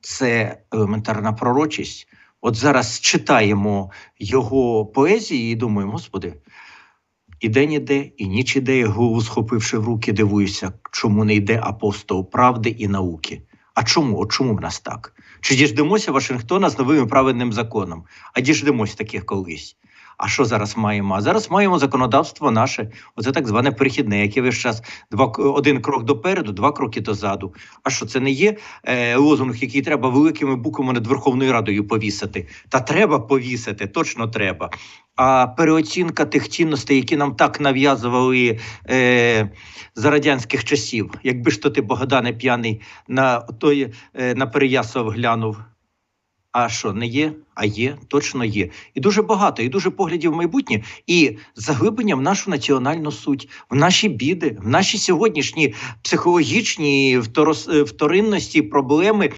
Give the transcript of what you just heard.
це елементарна пророчість. От зараз читаємо його поезії і думаємо, Господи, і день іде, і ніч іде, я голову схопивши в руки, дивуюся, чому не йде апостол правди і науки. А чому? От чому в нас так? Чи діждемося Вашингтона з новим праведним законом? А діждемось таких колись. А що зараз маємо? А зараз маємо законодавство наше, оце так зване перехідне, яке весь час два один крок допереду, два кроки дозаду. А що це не є е, лозунг, який треба великими буквами над Верховною Радою повісити? Та треба повісити, точно треба. А переоцінка тих цінностей, які нам так нав'язували е, за радянських часів. Якби ж то ти, Богдане, п'яний на той е, на Переясов глянув. А що не є? А є, точно є. І дуже багато, і дуже поглядів в майбутнє, і заглиблення в нашу національну суть, в наші біди, в наші сьогоднішні психологічні е, вторинності, проблеми,